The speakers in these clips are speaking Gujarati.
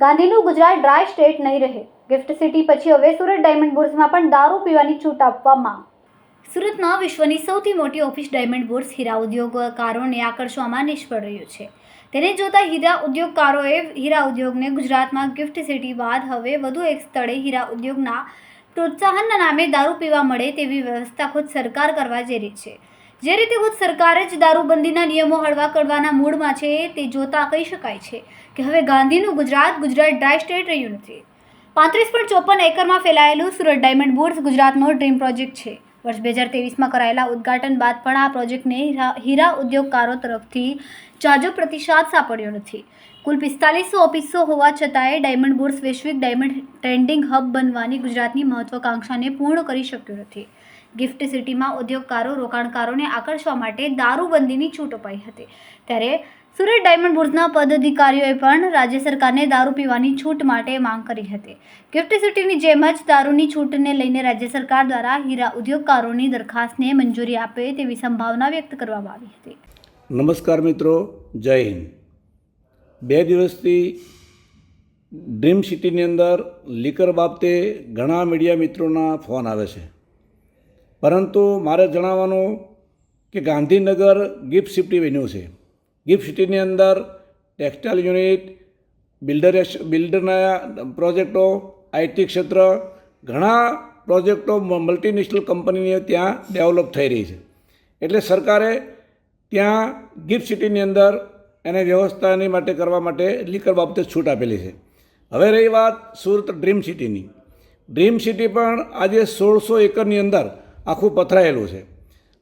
ગાંધીનું ગુજરાત ડ્રાય સ્ટેટ નહીં રહે. ગિફ્ટ સિટી પછી હવે સુરત ડાયમંડ બોર્સમાં પણ દારૂ પીવાની છૂટ આપવા માંગ. સુરતમાં વિશ્વની સૌથી મોટી ઓફિસ ડાયમંડ બોર્સ હીરા ઉદ્યોગકારોને આકર્ષવામાં નિષ્ફળ રહ્યું છે. તેને જોતા હીરા ઉદ્યોગકારોએ હીરા ઉદ્યોગને ગુજરાતમાં ગિફ્ટ સિટી બાદ હવે વધુ એક સ્થળે હીરા ઉદ્યોગના પ્રોત્સાહનના નામે દારૂ પીવા મળે તેવી વ્યવસ્થા ખુદ સરકાર કરવા જેરી છે. જે રીતે ખુદ સરકારે જ દારૂબંધીના નિયમો હળવા કરવાના મૂડમાં છે, તે જોતા કહી શકાય છે કે હવે ગાંધીનું ગુજરાત ગુજરાત ડ્રાય સ્ટેટ રહ્યું નથી. પાંત્રીસ પોઈન્ટ ચોપન એકરમાં ફેલાયેલું સુરત ડાયમંડ બુર્સ ગુજરાતનો ડ્રીમ પ્રોજેક્ટ છે. વર્ષ બે હજાર તેવીસમાં કરાયેલા ઉદ્ઘાટન બાદ પણ આ પ્રોજેક્ટને હીરા ઉદ્યોગકારો તરફથી જાજો પ્રતિસાદ સાંપડ્યો નથી. કુલ પિસ્તાલીસો ઓફિસો હોવા છતાંય ડાયમંડ બુર્સ વૈશ્વિક ડાયમંડ ટ્રેન્ડિંગ હબ બનવાની ગુજરાતની મહત્વાકાંક્ષાને પૂર્ણ કરી શક્યું નથી. ગિફ્ટ સિટીમાં ઉદ્યોગકારો, રોકાણકારોને આકર્ષવા માટે દારૂબંધીની છૂટ અપાઈ હતી. ત્યારે સુરત ડાયમંડ બુર્સના પદાધિકારીઓએ પણ રાજ્ય સરકારને દારૂ પીવાની છૂટ માટે માંગ કરી હતી. ગિફ્ટ સિટીની જેમ જ દારૂની છૂટને લઈને રાજ્ય સરકાર દ્વારા હીરા ઉદ્યોગકારોની દરખાસ્તને મંજૂરી આપે તેવી સંભાવના વ્યક્ત કરવામાં આવી હતી. નમસ્કાર મિત્રો, જય હિન્દ. બે દિવસથી ડ્રીમ સિટીની અંદર લીકર બાબતે ઘણા મીડિયા મિત્રોના ફોન આવે છે. પરંતુ મારે જણાવવાનું કે ગાંધીનગર ગિફ્ટ સિટી બન્યું છે. ગિફ્ટ સિટીની અંદર ટેક્સટાઇલ યુનિટ, બિલ્ડર બિલ્ડરના પ્રોજેક્ટો આઈટી ક્ષેત્ર, ઘણા પ્રોજેક્ટો મલ્ટીનેશનલ કંપનીની ત્યાં ડેવલપ થઈ રહી છે. એટલે સરકારે ત્યાં ગિફ્ટ સિટીની અંદર એને વ્યવસ્થાની માટે કરવા માટે લીકર બાબતે છૂટ આપેલી છે. હવે રહી વાત સુરત ડ્રીમ સિટીની. ડ્રીમ સિટી પણ આજે સોળસો એકરની અંદર આખું પથરાયેલું છે.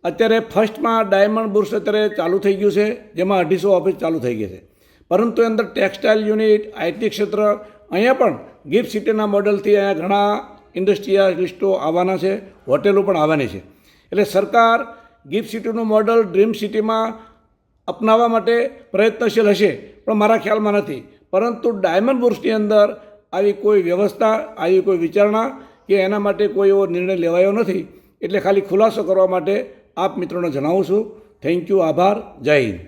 અત્યારે ફર્સ્ટમાં ડાયમંડ બુર્સ અત્યારે ચાલુ થઈ ગયું છે, જેમાં અઢીસો ઓફિસ ચાલુ થઈ ગઈ છે. પરંતુ અંદર ટેક્સટાઇલ યુનિટ આઈટી ક્ષેત્ર, અહીંયા પણ ગિફ્ટ સિટીના મોડલથી અહીંયા ઘણા ઇન્ડસ્ટ્રીયાલિસ્ટો આવવાના છે, હોટેલો પણ આવવાની છે. એટલે સરકાર ગિફ્ટ સિટીનું મોડલ ડ્રીમ સિટીમાં અપનાવવા માટે પ્રયત્નશીલ હશે, પણ મારા ખ્યાલમાં નથી. પરંતુ ડાયમંડ બુર્સની અંદર આવી કોઈ વ્યવસ્થા, આવી કોઈ વિચારણા કે એના માટે કોઈ એવો નિર્ણય લેવાયો નથી એટલે ખાલી ખુલાસો કરવા માટે આપ મિત્રોને જણાવું છું. થેન્ક યુ આભાર જય હિન્દ.